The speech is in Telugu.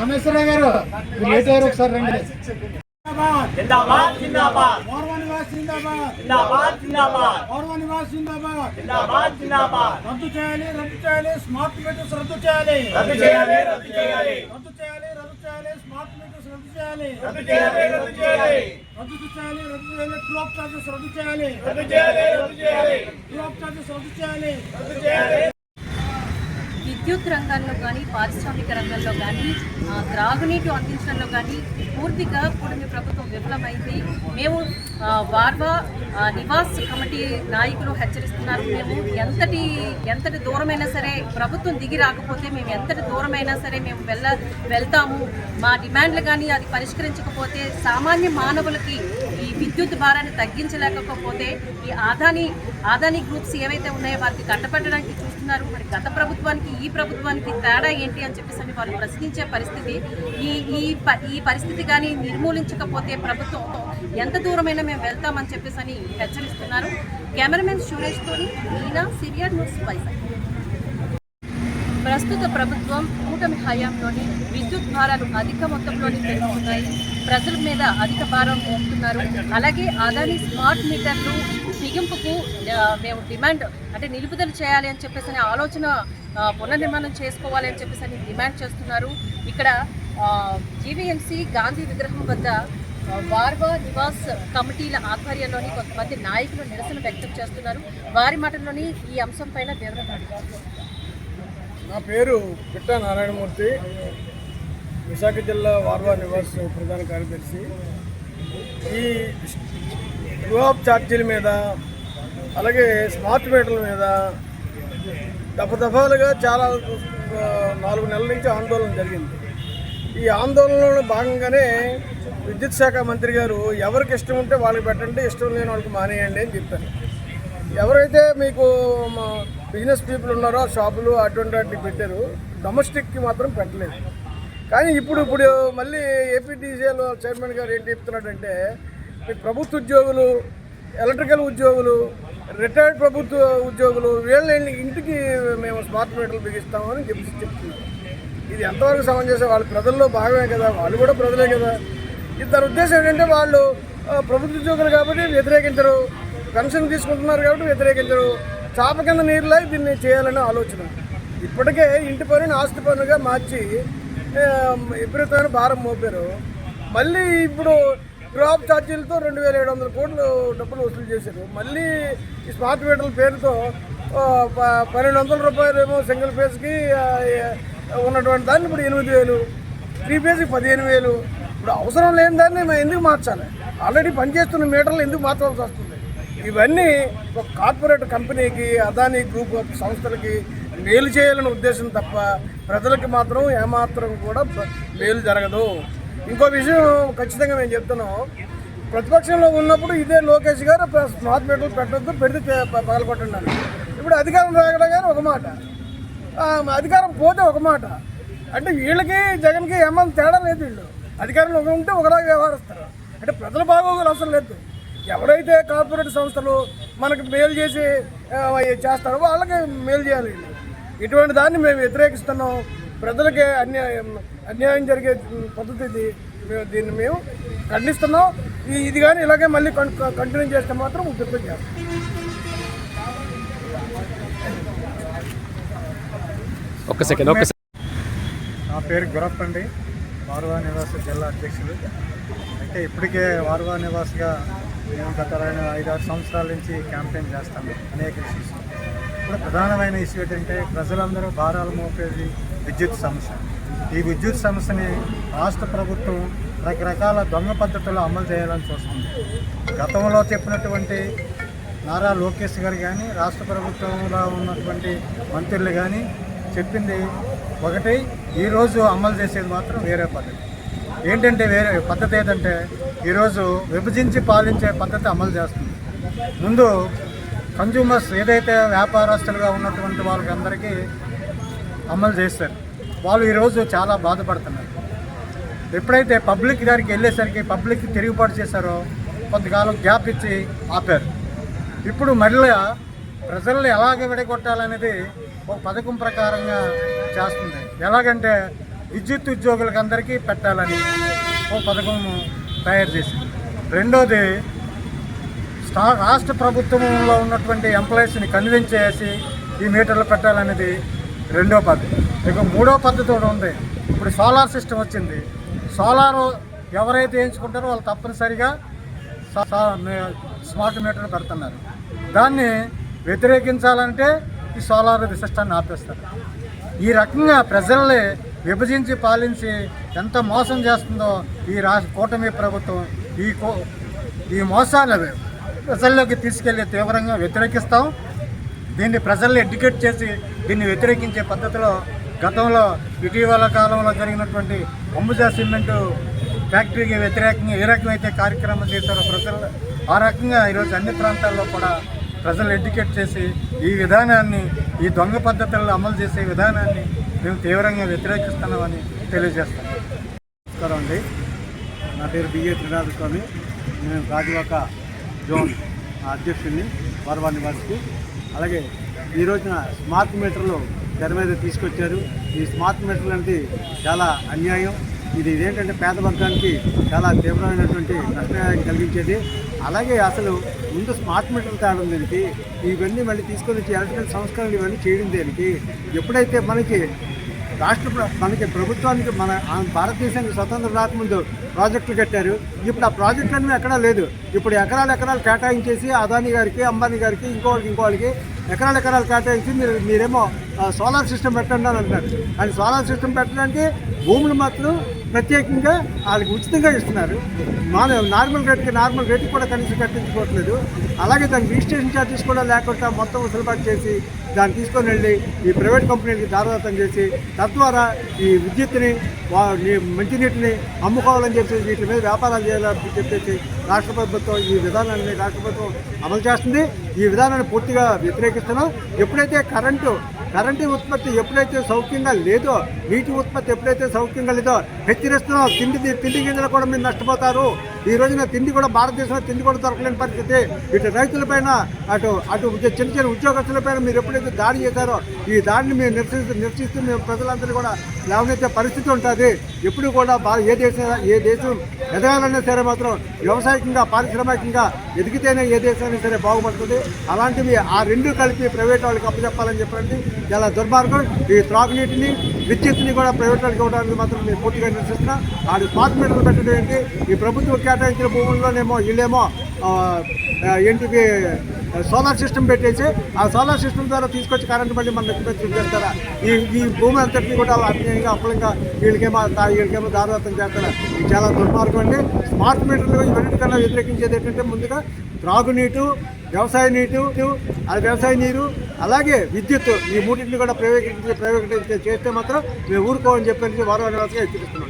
రామేశ్వరరావు గారు లేట్ అయ్యారు ఒకసారి రండి. జిందాబాద్ జిందాబాద్. పౌర్వ నివాస్ జిందాబాద్. జిందాబాద్ జిందాబాద్. పౌర్వ నివాస్ జిందాబాద్. జిందాబాద్ జిందాబాద్. రద్దు చేయాలి రద్దు చేయాలి స్మార్ట్ మీటర్స్ రద్దు చేయాలి. రద్దు చేయాలి రద్దు చేయాలి. రద్దు చేయాలి రద్దు చేయాలి స్మార్ట్ మీటర్స్ రద్దు చేయాలి. రద్దు చేయాలి రద్దు చేయాలి. రద్దు చేయాలి రద్దు చేయాలి చార్జెస్ రద్దు చేయాలి. రద్దు చేయాలి రద్దు చేయాలి. క్లోక్ చార్జెస్ రద్దు చేయాలి. రద్దు చేయాలి. విద్యుత్ రంగంలో కానీ పారిశ్రామిక రంగంలో కానీ త్రాగునీటి అందించడంలో కానీ పూర్తిగా కూడమి ప్రభుత్వం విఫలమైంది. మేము వార్వా నివాస్ కమిటీ నాయకులు హెచ్చరిస్తున్నారు. మేము ఎంతటి ఎంతటి దూరమైనా సరే ప్రభుత్వం దిగి రాకపోతే మేము ఎంతటి దూరమైనా సరే మేము వెళ్ళ వెళ్తాము. మా డిమాండ్లు కానీ అది పరిష్కరించకపోతే సామాన్య మానవులకి విద్యుత్ భారాన్ని తగ్గించలేకపోతే ఈ ఆదాని ఆదాని గ్రూప్స్ ఏవైతే ఉన్నాయో వారికి కట్టబెట్టడానికి చూస్తున్నారు. మరి గత ప్రభుత్వానికి ఈ ప్రభుత్వానికి తేడా ఏంటి అని చెప్పేసి అని వాళ్ళు ప్రశ్నించే పరిస్థితి. ఈ ఈ ప- ఈ పరిస్థితి కానీ నిర్మూలించకపోతే ప్రభుత్వం ఎంత దూరమైనా మేము వెళ్తామని చెప్పేసి అని హెచ్చరిస్తున్నారు. కెమెరామెన్ సురేష్ మీనా ఈనా సివియర్ న్యూస్ వైజాగ్. ప్రస్తుత ప్రభుత్వం కూటమి హయాంలోని విద్యుత్ భారాలు అధిక మొత్తంలోని పెరుగుతున్నాయి. ప్రజల మీద అధిక భారం మోపుతున్నారు. అలాగే అదాని స్మార్ట్ మీటర్లు బిగింపుకు మేము డిమాండ్ అంటే నిలుపుదల చేయాలి అని చెప్పేసి ఆలోచన పునర్నిర్మాణం చేసుకోవాలి అని చెప్పేసి అని డిమాండ్ చేస్తున్నారు. ఇక్కడ జీవీఎంసీ గాంధీ విగ్రహం వద్ద వార్వా నివాస్ కమిటీల ఆధ్వర్యంలోని కొంతమంది నాయకులు నిరసన వ్యక్తం చేస్తున్నారు. వారి మాటల్లోని ఈ అంశంపైన వివరణ అడిగారు. నా పేరు పిట్ట నారాయణమూర్తి. విశాఖ జిల్లా వార్వా నివాస్ ప్రధాన కార్యదర్శి. ఈ గ్రూప్ ఛార్జీల మీద అలాగే స్మార్ట్ మీటర్ల మీద దఫదఫాలుగా చాలా నాలుగు నెలల నుంచి ఆందోళన జరిగింది. ఈ ఆందోళనలో భాగంగానే విద్యుత్ శాఖ మంత్రి గారు ఎవరికి ఇష్టం ఉంటే వాళ్ళకి పెట్టండి ఇష్టం లేని వాళ్ళకి మానేయండి అని చెప్పారు. ఎవరైతే మీకు మా బిజినెస్ పీపుల్ ఉన్నారో షాపులు అటువంటి వాటికి పెట్టారు. డొమెస్టిక్కి మాత్రం పెట్టలేదు. కానీ ఇప్పుడు ఇప్పుడు మళ్ళీ ఏపీటీసీఎల్ చైర్మన్ గారు ఏంటి చెప్తున్నాడంటే ఈ ప్రభుత్వ ఉద్యోగులు ఎలక్ట్రికల్ ఉద్యోగులు రిటైర్డ్ ప్రభుత్వ ఉద్యోగులు వీళ్ళని ఇంటికి మేము స్మార్ట్ మీటర్లు బిగిస్తామని చెప్పి చెప్తున్నారు. ఇది ఎంతవరకు సమంజసం వాళ్ళు ప్రజల్లో భాగమే కదా వాళ్ళు కూడా ప్రజలే కదా. ఇద్దరు ఉద్దేశం ఏంటంటే వాళ్ళు ప్రభుత్వ ఉద్యోగులు కాబట్టి వ్యతిరేకించరు. పెన్షన్ తీసుకుంటున్నారు కాబట్టి వ్యతిరేకించరు. చాప కింద నీరులా దీన్ని చేయాలనే ఆలోచన. ఇప్పటికే ఇంటి పనుని ఆస్తి పనుగా మార్చి విపరీతమైన భారం మోపారు. మళ్ళీ ఇప్పుడు డ్రాప్ ఛార్జీలతో రెండు వేల ఏడు వందల కోట్లు డబ్బులు వసూలు చేశారు. మళ్ళీ ఈ స్మార్ట్ మీటర్ల పేరుతో పన్నెండు వందల రూపాయలు ఏమో సింగిల్ ఫేజ్కి ఉన్నటువంటి దాన్ని ఇప్పుడు ఎనిమిది వేలు త్రీ ఫేజ్కి పదిహేను వేలు. ఇప్పుడు అవసరం లేని దాన్ని మేము ఎందుకు మార్చాలి? ఆల్రెడీ పనిచేస్తున్న మీటర్లు ఎందుకు మార్చాల్సి వస్తుంది? ఇవన్నీ ఒక కార్పొరేట్ కంపెనీకి అదానీ గ్రూప్ సంస్థలకి మేలు చేయాలనే ఉద్దేశం తప్ప ప్రజలకి మాత్రం ఏమాత్రం కూడా మేలు జరగదు. ఇంకో విషయం ఖచ్చితంగా మేము చెప్తున్నాం. ప్రతిపక్షంలో ఉన్నప్పుడు ఇదే లోకేష్ గారు స్మార్ట్ మీటర్లు పెట్టద్దు పెడితే చే- పగలగొట్టండి ఇప్పుడు అధికారం రాగడం గారు ఒక మాట. అధికారం పోతే ఒక మాట. అంటే వీళ్ళకి జగన్కి ఏమన్నా తేడా లేదు వీళ్ళు. అధికారంలో ఒక ఉంటే ఒకలాగా వ్యవహరిస్తారు. అంటే ప్రజల బాగోగులు అసలు లేదు. ఎవరైతే కార్పొరేట్ సంస్థలు మనకి మేలు చేసి చేస్తారో వాళ్ళకి మేలు చేయాలి. ఇటువంటి దాన్ని మేము వ్యతిరేకిస్తున్నాం. ప్రజలకి అన్యాయం అన్యాయం జరిగే పద్ధతి ఇది. మేము దీన్ని మేము ఖండిస్తున్నాం. ఇది కానీ ఇలాగే మళ్ళీ కన్- కంటిన్యూ చేస్తే మాత్రం ఉద్యోగం చేస్తాం. ఒక్క సెకండ్ ఒక్క సెకండ్ నా పేరు గురప్ప అండి. వార్వా నివాస జిల్లా అధ్యక్షులు. అయితే ఇప్పటికే వార్వా నివాస్గా మేము గత రెండు- ఐదారు సంవత్సరాల నుంచి క్యాంపెయిన్ చేస్తాము అనేక ఇష్యూస్ ఇప్పుడు ప్రధానమైన ఇష్యూ ఏంటంటే ప్రజలందరూ భారాలు మోపేది విద్యుత్ సమస్య. ఈ విద్యుత్ సమస్యని రాష్ట్ర ప్రభుత్వం రకరకాల దొంగ పద్ధతుల్లో అమలు చేయాలని చూస్తుంది. గతంలో చెప్పినటువంటి నారా లోకేష్ గారు కానీ రాష్ట్ర ప్రభుత్వంలో ఉన్నటువంటి మంత్రులు కానీ చెప్పింది ఒకటి ఈరోజు అమలు చేసేది మాత్రం వేరే పద్ధతి. ఏంటంటే వేరే పద్ధతి ఏంటంటే ఈరోజు విభజించి పాలించే పద్ధతి అమలు చేస్తుంది. ముందు కన్జ్యూమర్స్ ఏదైతే వ్యాపారస్తులుగా ఉన్నటువంటి వాళ్ళకి అందరికీ అమలు చేస్తారు. వాళ్ళు ఈరోజు చాలా బాధపడుతున్నారు. ఎప్పుడైతే పబ్లిక్ దగ్గరికి వెళ్ళేసరికి పబ్లిక్ తిరుగుబాటు చేశారో కొంతకాలం గ్యాప్ ఇచ్చి ఆపారు. ఇప్పుడు మళ్ళీ ప్రజల్ని ఎలాగ విడగొట్టాలనేది ఒక పథకం ప్రకారంగా చేస్తుంది. ఎలాగంటే విద్యుత్ ఉద్యోగులకు అందరికీ పెట్టాలని ఓ పథకం తయారు చేసింది. రెండోది స్టా రాష్ట్ర ప్రభుత్వంలో ఉన్నటువంటి ఎంప్లాయీస్ని కన్విన్స్ చేసి ఈ మీటర్లు పెట్టాలనేది రెండో పద్ధతి. ఇక మూడో పద్ధతి కూడా ఉంది. ఇప్పుడు సోలార్ సిస్టమ్ వచ్చింది. సోలార్ ఎవరైతే ఎంచుకుంటారో వాళ్ళు తప్పనిసరిగా స్మార్ట్ మీటర్ పెడుతున్నారు. దాన్ని వ్యతిరేకించాలంటే ఈ సోలార్ సిస్టాన్ని ఆపేస్తారు. ఈ రకంగా ప్రజల్ని విభజించి పాలించి ఎంత మోసం చేస్తుందో ఈ రాష్ట్ర కూటమి ప్రభుత్వం ఈ కో ఈ మోసాలు ప్రజల్లోకి తీసుకెళ్ళి తీవ్రంగా వ్యతిరేకిస్తాం. దీన్ని ప్రజల్ని ఎడ్యుకేట్ చేసి దీన్ని వ్యతిరేకించే పద్ధతిలో గతంలో ఇటీవల కాలంలో జరిగినటువంటి అంబుజా సిమెంటు ఫ్యాక్టరీకి వ్యతిరేకంగా ఏ రకమైతే కార్యక్రమం చేశారో ప్రజలు ఆ రకంగా ఈరోజు అన్ని ప్రాంతాల్లో కూడా ప్రజలు ఎడ్యుకేట్ చేసి ఈ విధానాన్ని ఈ దొంగ పద్ధతుల్లో అమలు చేసే విధానాన్ని మేము తీవ్రంగా వ్యతిరేకిస్తున్నామని తెలియజేస్తాం నమస్కారం అండి. నా పేరు బిఏ త్రినాథ స్వామి నేను గాజువాక జోన్ అధ్యక్షుడిని వారవా నివాసికి. అలాగే ఈ రోజున స్మార్ట్ మీటర్లు తెర మీద తీసుకొచ్చారు. ఈ స్మార్ట్ మీటర్లు అనేది చాలా అన్యాయం. ఇది ఇదేంటంటే పేద వర్గానికి చాలా తీవ్రమైనటువంటి నష్టం కలిగించేది. అలాగే అసలు ముందు స్మార్ట్ మీటర్లు తేడం దీనికి? ఇవన్నీ మళ్ళీ తీసుకొని వచ్చి ఎలక్ట్రికల్ సంస్కరణలు ఇవన్నీ చేయడం దేనికి? ఎప్పుడైతే మనకి రాష్ట్ర మనకి ప్రభుత్వానికి మన భారతదేశానికి స్వతంత్రం రాకముందు ప్రాజెక్టులు కట్టారు. ఇప్పుడు ఆ ప్రాజెక్టులన్నీ ఎక్కడా లేదు. ఇప్పుడు ఎకరాలు ఎకరాలు కేటాయించేసి అదాని గారికి అంబానీ గారికి ఇంకోళ్ళకి ఇంకోళ్ళకి ఎకరాలు ఎకరాలు కేటాయించి మీరు మీరేమో సోలార్ సిస్టమ్ పెట్టండి అని అంటున్నారు. అది సోలార్ సిస్టమ్ పెట్టడానికి భూములు మాత్రం ప్రత్యేకంగా వాళ్ళకి ఉచితంగా ఇస్తున్నారు. మన నార్మల్ రేట్కి నార్మల్ రేట్కి కూడా కనీసం కట్టించుకోవట్లేదు. అలాగే దానికి రిజిస్ట్రేషన్ ఛార్జెస్ కూడా లేకుండా మొత్తం వసూలుబాటు చేసి దాన్ని తీసుకొని వెళ్ళి ఈ ప్రైవేట్ కంపెనీలకి దారదత్తం చేసి తద్వారా ఈ విద్యుత్ని మంచినీటిని అమ్ముకోవాలని చెప్పి వీటి మీద వ్యాపారాలు చేయాలని చెప్పేసి రాష్ట్ర ప్రభుత్వం ఈ విధానాన్ని రాష్ట్ర ప్రభుత్వం అమలు చేస్తుంది. ఈ విధానాన్ని పూర్తిగా వ్యతిరేకిస్తున్నాం. ఎప్పుడైతే కరెంటు కరెంటు ఉత్పత్తి ఎప్పుడైతే సౌఖ్యంగా లేదో నీటి ఉత్పత్తి ఎప్పుడైతే సౌఖ్యం కలిదో హెచ్చరిస్తున్నాం తిండి తిండి గింజలు కూడా మీరు నష్టపోతారు. ఈ రోజున తిండి కూడా భారతదేశంలో తిండి కూడా దొరకలేని పరిస్థితి. ఇటు రైతులపైన అటు అటు చిన్న చిన్న ఉద్యోగస్తులపైన మీరు ఎప్పుడైతే దాడి చేశారో ఈ దాడిని మేము నిరసిస్తూ నిరసిస్తూ మేము ప్రజలందరూ కూడా లేవనైతే పరిస్థితి ఉంటుంది. ఎప్పుడు కూడా ఏ దేశం ఏ దేశం ఎదగాలన్నా సరే మాత్రం వ్యవసాయకంగా పారిశ్రామికంగా ఎదిగితేనే ఏ దేశానికి సరే బాగుపడుతుంది. అలాంటివి ఆ రెండు కలిపి ప్రైవేట్ వాళ్ళకి అప్పచెప్పాలని చెప్పండి. చాలా దుర్మార్గం. ఈ త్రాగునీటిని విద్యుత్తుని కూడా ప్రైవేట్ వాళ్ళకి ఇవ్వడానికి మాత్రం మేము పూర్తిగా నిరసిస్తున్నాం ఆడు స్మార్ట్ మీటర్లు పెట్టడం ఏంటి? ఈ ప్రభుత్వం కేటాయించిన భూముల్లోనేమో వీళ్ళేమో ఏంటిది సోలార్ సిస్టమ్ పెట్టేసి ఆ సోలార్ సిస్టమ్ ద్వారా తీసుకొచ్చి కరెంట్ మళ్ళీ మన నెత్తి చేస్తారా ఈ ఈ భూమి అంతటిని కూడా అన్యాయంగా అప్పులంగా వీళ్ళకేమో వీళ్ళకేమో దారదత్తం చేస్తారా ఇది చాలా దుర్మార్గం అండి. స్మార్ట్ మీటర్లు ఇవన్నిటికన్నా వ్యతిరేకించేది ఏంటంటే ముందుగా త్రాగునీటు వ్యవసాయ నీటు అది వ్యవసాయ నీరు అలాగే విద్యుత్. ఈ మూడింటిని కూడా ప్రైవేట్ ప్రైవేట్ చేస్తే మాత్రం మేము ఊరుకోమని చెప్పేసి వారం నివాసంగా హెచ్చరిస్తున్నాం